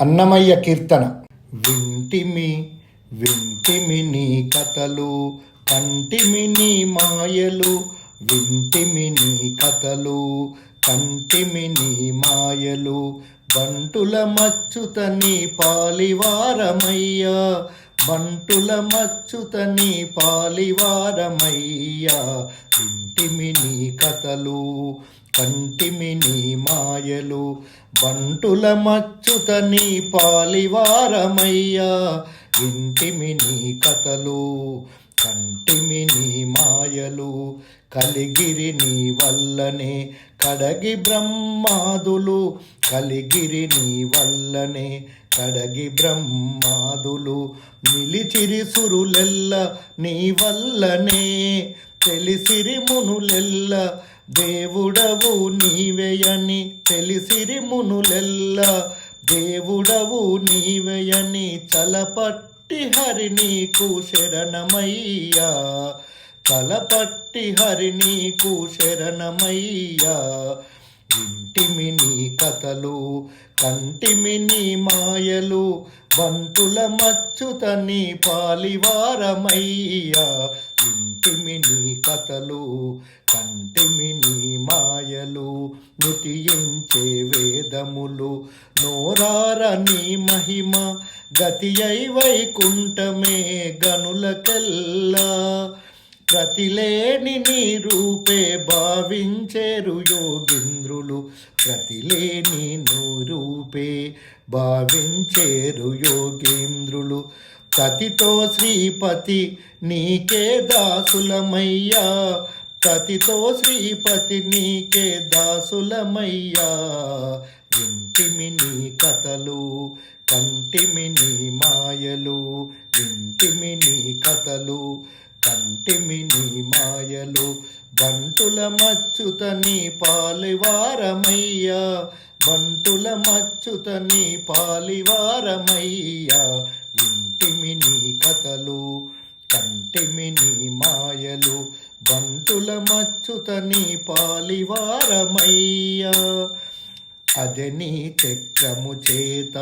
అన్నమయ్య కీర్తన. వింటిమి వింటిమి నీ కథలు కంటిమి నీ మాయలు వింటిమి నీ కథలు కంటిమి నీ మాయలు బంటుల మచ్చుత నీ పాలివారమయ్యా బంటుల మచ్చుత నీ పాలివారమయ్యా వింటిమి నీ కథలు కంటిమి నీ మాయలు బంటుల మచ్చుత నీ పాలివారమయ్యా. ఇంటిమి నీ కథలు కంటిమి నీ మాయలు కలిగిరి నీ వల్లనే కడగి బ్రహ్మాదులు కలిగిరి నీ వల్లనే కడగి బ్రహ్మాదులు. నిలిచిరి సురులెల్ల నీ వల్లనే తెలిసిరి మునులెల్ల దేవుడవు నీవేయని తెలిసిరి మునులెల్ల. దేవుడవు నీవేయని చలపట్టి హరి నీకు శరణమయ్యా. తలపట్టి హరి నీకు శరణమయ్యా. ఇంటిమి నీ కథలు కంటిమి నీ మాయలు బంటుల మచ్చుత నీ పాలివారమయ్యా. ఇంటిమి నీ కథలు కంటిమి నీ మాయలు నుతియించే వేదములు నోరార నీ మహిమ గతి అయి వైకుంఠమే గనులకెల్లా. ప్రతిలేని నీ రూపే భావించేరు యోగింద్రులు. ప్రతిలేని ను రూపే భావించేరు యోగేంద్రులు. తతితో శ్రీపతి నీకే దాసులమయ్యా. తతితో శ్రీపతి నీకే దాసులమయ్యా. వింటిమి నీ కథలు కంటిమి నీ మాయలు వింటిమి నీ కథలు. కంటిమి నీ మాయలు బంటుల మచ్చుత నీ పాలివారమయ్యా. బంటుల మచ్చుత నీ పాలివారమయ్యా. ఇంటిమి నీ కథలు కంటిమి నీ మాయలు బంటుల మచ్చుత నీ పాలివారమయ్యా. అదని చక్రము చేత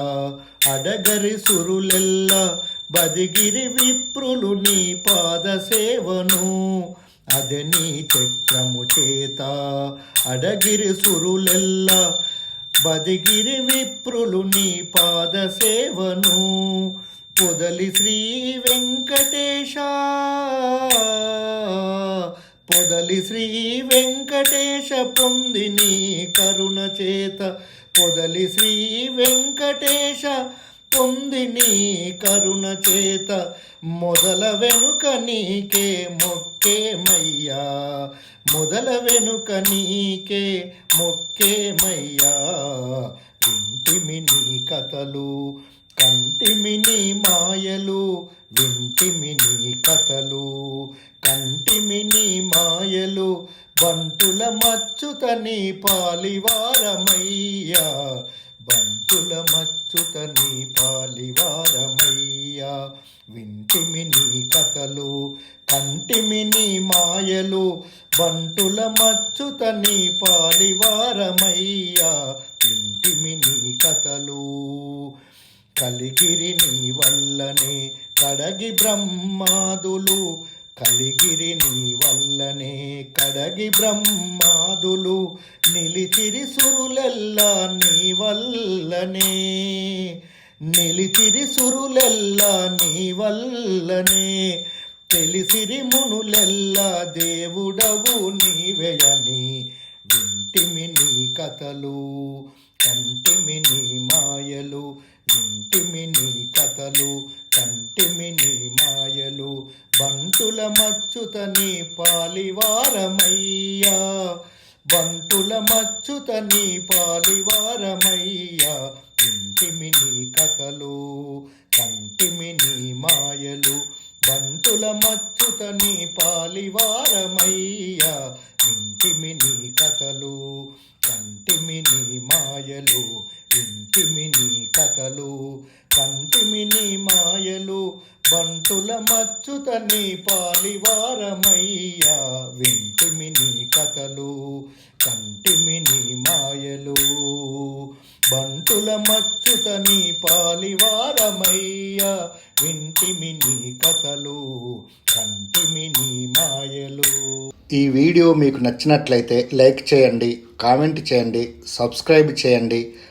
అడగరి సురులెల్ల బదిగిరి విప్రులు నీ పాద సేవను. అదని చక్రము చేత అడగిరి సురులెల్ల. బదిగిరి విప్రులు నీ పాద సేవను. పొదలి శ్రీ వెంకటేశ. పొదలి శ్రీ వెంకటేశ పొంది నీ కరుణ చేత. పొదలి శ్రీ వెంకటేశ పొంది నీ కరుణ చేత మొదల వెనుక నీకే మొక్కేమయ్యా. మొదల వెనుక నీకే మొక్కేమయ్యా. వింటిమి నీ కథలు కంటిమి నీ మాయలు వింటిమి నీ కథలు కంటిమి నీ మాయలు బంటుల మచ్చుత నీ పాలివారమయ్యా. బంటుల మచ్చుత నీ పాలివారమయ్యా. వింటిమి నీ కథలు కంటిమి నీ మాయలు బంటుల మచ్చుత నీ పాలివారమయ్యా. వింటిమి నీ కథలు కలిగిరి నీ వల్లనే కడగి బ్రహ్మాదులు కలిగిరి నీ వల్లనే కడగి బ్రహ్మాదులు నిలిచిరి సురులెల్లా నీ వల్లనే. నిలిచిరి సురులెల్లా నీ వల్లనే. తెలిసిరి మునులెల్లా దేవుడవు నీవేయని వింటిమి నీ కథలు కంటిమి నీ మాయలు వింటిమి నీ కథలు కంటిమి నీ మాయ బంటుల మచ్చుత నీ పాలివారమయ్యా. బంటుల మచ్చుత నీ పాలివారమయ్యా. ఇంటిమి నీ కథలు కంటిమి నీ మాయలు బంటుల మచ్చుత నీ పాలివారమయ్యా. ఇంటిమి నీ కథలు కంటిమి నీ మాయలు ఇంటిమి నీ కథలు కంటిమి నీ మాయలు బంటుల మచ్చుత నీ పాలివారమయ్యా. వింటిమి నీ కథలు కంటిమి నీ మాయలు బంటుల మచ్చుత నీ పాలివారమయ్యా. వింటిమి నీ కథలు కంటిమి నీ మాయలు. ఈ వీడియో మీకు నచ్చినట్లయితే లైక్ చేయండి కామెంట్ చేయండి సబ్స్క్రైబ్ చేయండి.